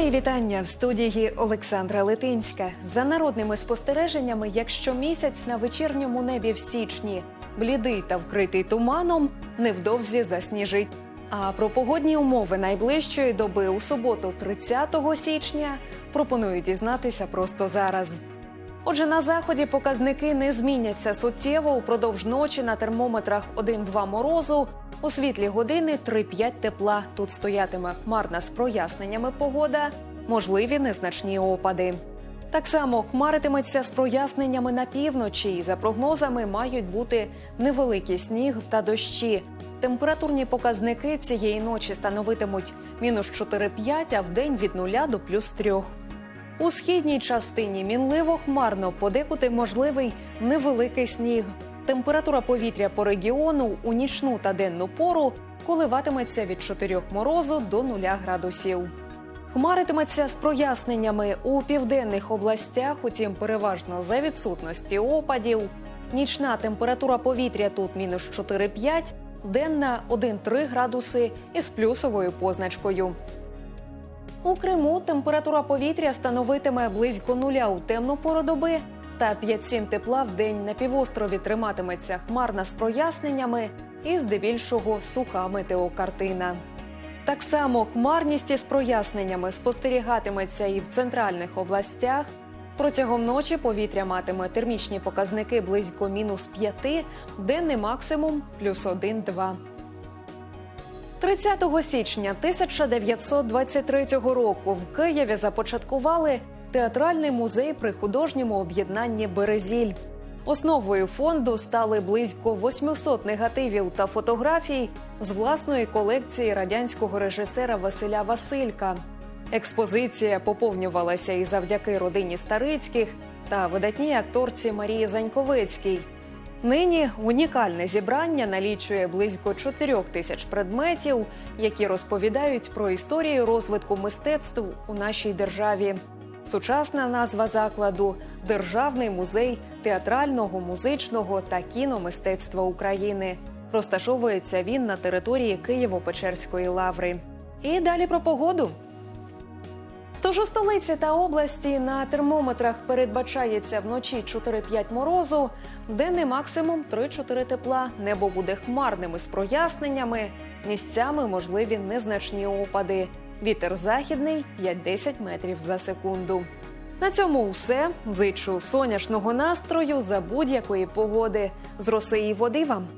Мої вітання в студії Олександра Литинська. За народними спостереженнями, якщо місяць на вечірньому небі в січні блідий та вкритий туманом, невдовзі засніжить. А про погодні умови найближчої доби у суботу, 30 січня, пропоную дізнатися просто зараз. Отже, на заході показники не зміняться суттєво упродовж ночі на термометрах 1-2 морозу. У світлі години 3-5 тепла. Тут стоятиме хмарна з проясненнями погода, можливі незначні опади. Так само хмаритиметься з проясненнями на півночі. І за прогнозами мають бути невеликий сніг та дощі. Температурні показники цієї ночі становитимуть мінус 4-5, а в день від 0 до плюс 3. У східній частині мінливо хмарно, подекуди можливий невеликий сніг. Температура повітря по регіону у нічну та денну пору коливатиметься від 4 морозу до 0 градусів. Хмаритиметься з проясненнями у південних областях, утім переважно за відсутності опадів. Нічна температура повітря тут мінус 4-5, денна 1-3 градуси із плюсовою позначкою. У Криму температура повітря становитиме близько нуля у темну пору доби та 5-7 тепла в день на півострові триматиметься хмарна з проясненнями і здебільшого суха метеокартина. Так само хмарність із проясненнями спостерігатиметься і в центральних областях. Протягом ночі повітря матиме термічні показники близько мінус 5, денний максимум плюс 1-2. 30 січня 1923 року в Києві започаткували театральний музей при художньому об'єднанні Березіль. Основою фонду стали близько 800 негативів та фотографій з власної колекції радянського режисера Василя Василька. Експозиція поповнювалася і завдяки родині Старицьких та видатній акторці Марії Заньковецькій. Нині унікальне зібрання налічує близько 4 тисяч предметів, які розповідають про історію розвитку мистецтв у нашій державі. Сучасна назва закладу Державний музей театрального, музичного та кіномистецтва України. Розташовується він на території Києво-Печерської лаври. І далі про погоду. Тож у столиці та області на термометрах передбачається вночі 4-5 морозу, денний максимум 3-4 тепла. Небо буде хмарними з проясненнями. Місцями можливі незначні опади. Вітер західний 5-10 метрів за секунду. На цьому все. Зичу сонячного настрою за будь-якої погоди. З роси і води вам.